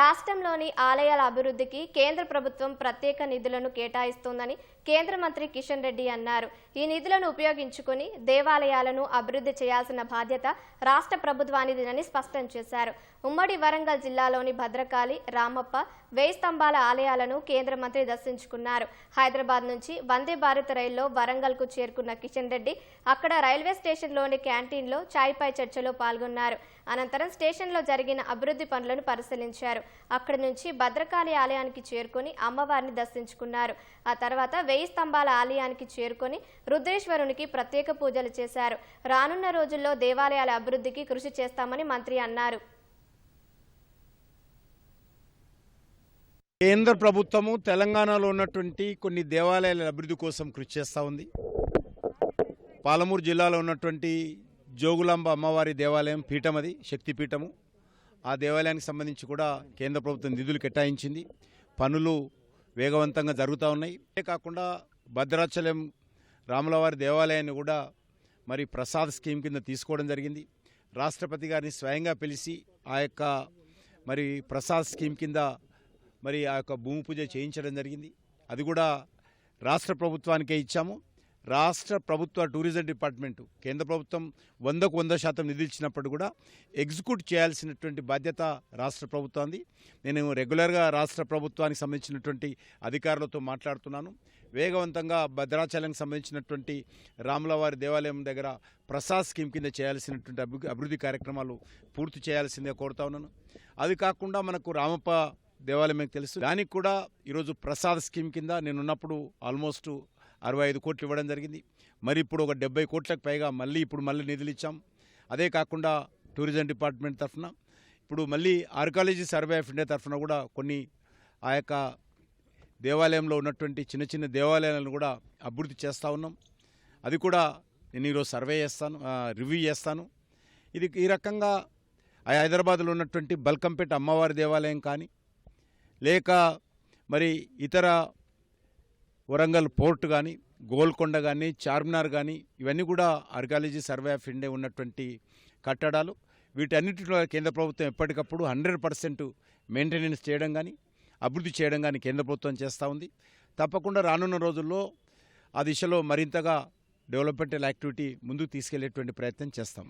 రాష్ట్రంలోని ఆలయాల అభివృద్ధికి కేంద్ర ప్రభుత్వం ప్రత్యేక నిధులను కేటాయిస్తోందని కేంద్ర మంత్రి కిషన్ రెడ్డి అన్నారు. ఈ నిధులను ఉపయోగించుకుని దేవాలయాలను అభివృద్ధి చేయాల్సిన బాధ్యత రాష్ట్ర ప్రభుత్వానిదేనని స్పష్టం చేశారు. ఉమ్మడి వరంగల్ జిల్లాలోని భద్రకాళి రామప్ప వేయి స్తంభాల ఆలయాలను కేంద్ర మంత్రి దర్శించుకున్నారు. హైదరాబాద్ నుంచి వందే భారత్ రైల్లో వరంగల్కు చేరుకున్న కిషన్ రెడ్డి అక్కడ రైల్వే స్టేషన్లోని క్యాంటీన్లో చాయ్పై చర్చలో పాల్గొన్నారు. అనంతరం స్టేషన్లో జరిగిన అభివృద్ధి పనులను పరిశీలించారు. అక్కడి నుంచి భద్రకాళి ఆలయానికి చేరుకొని అమ్మవారిని దర్శించుకున్నారు. ఆ తర్వాత వెయ్యి స్తంభాల ఆలయానికి చేరుకొని రుద్రేశ్వరునికి ప్రత్యేక పూజలు చేశారు. రానున్న రోజుల్లో దేవాలయాల అభివృద్ధికి కృషి చేస్తామని మంత్రి అన్నారు. కేంద్ర ప్రభుత్వము తెలంగాణలో ఉన్నటువంటి కొన్ని దేవాలయాల అభివృద్ధి కోసం కృషి చేస్తూ ఉంది. పాలమూరు జిల్లాలో ఉన్నటువంటి జోగులాంబ అమ్మవారి దేవాలయం పీఠం అది శక్తిపీఠము. ఆ దేవాలయానికి సంబంధించి కూడా కేంద్ర ప్రభుత్వం నిధులు కేటాయించింది. పనులు వేగవంతంగా జరుగుతూ ఉన్నాయి. అంతే కాకుండా భద్రాచలం రాములవారి దేవాలయాన్ని కూడా మరి ప్రసాద్ స్కీమ్ కింద తీసుకోవడం జరిగింది. రాష్ట్రపతి గారిని స్వయంగా పిలిచి ఆ యొక్క మరి ప్రసాద్ స్కీమ్ కింద మరి ఆ యొక్క భూమి పూజ చేయించడం జరిగింది. అది కూడా రాష్ట్ర ప్రభుత్వానికే ఇచ్చాము. రాష్ట్ర ప్రభుత్వ టూరిజం డిపార్ట్మెంటు కేంద్ర ప్రభుత్వం వందకు వంద శాతం నిధులు ఇచ్చినప్పుడు కూడా ఎగ్జిక్యూట్ చేయాల్సినటువంటి బాధ్యత రాష్ట్ర ప్రభుత్వాన్ని నేను రెగ్యులర్గా రాష్ట్ర ప్రభుత్వానికి సంబంధించినటువంటి అధికారులతో మాట్లాడుతున్నాను. వేగవంతంగా భద్రాచలంకి సంబంధించినటువంటి రాములవారి దేవాలయం దగ్గర ప్రసాద్ స్కీమ్ కింద చేయాల్సినటువంటి అభి అభివృద్ధి కార్యక్రమాలు పూర్తి చేయాల్సిందే కోరుతా ఉన్నాను. అది కాకుండా మనకు రామప్ప దేవాలయం మీకు తెలుసు. దానికి కూడా ఈరోజు ప్రసాద్ స్కీమ్ కింద నేను ఉన్నప్పుడు ఆల్మోస్ట్ అరవై ఐదు కోట్లు ఇవ్వడం జరిగింది. మరి ఇప్పుడు ఒక డెబ్బై కోట్లకు పైగా మళ్ళీ ఇప్పుడు మళ్ళీ నిధులు ఇచ్చాం. అదే కాకుండా టూరిజం డిపార్ట్మెంట్ తరఫున ఇప్పుడు మళ్ళీ ఆర్కాలజీ సర్వే ఆఫ్ ఇండియా తరఫున కూడా కొన్ని ఆ యొక్క దేవాలయంలో ఉన్నటువంటి చిన్న చిన్న దేవాలయాలను కూడా అభివృద్ధి చేస్తూ ఉన్నాం. అది కూడా నేను ఈరోజు సర్వే చేస్తాను రివ్యూ చేస్తాను. ఇది ఈ రకంగా ఆ హైదరాబాద్లో ఉన్నటువంటి బల్కంపేట అమ్మవారి దేవాలయం కానీ లేక మరి ఇతర వరంగల్ పోర్ట్ కానీ గోల్కొండ కానీ చార్మినార్ కానీ ఇవన్నీ కూడా ఆర్కాలజీ సర్వే ఆఫ్ ఇండియా ఉన్నటువంటి కట్టడాలు. వీటన్నిటిలో కేంద్ర ప్రభుత్వం ఎప్పటికప్పుడు హండ్రెడ్ పర్సెంట్ మెయింటెనెన్స్ చేయడం కానీ అభివృద్ధి చేయడం కానీ కేంద్ర ప్రభుత్వం చేస్తూ ఉంది. తప్పకుండా రానున్న రోజుల్లో ఆ దిశలో మరింతగా డెవలప్మెంటల్ యాక్టివిటీ ముందుకు తీసుకెళ్ళేటువంటి ప్రయత్నం చేస్తాం.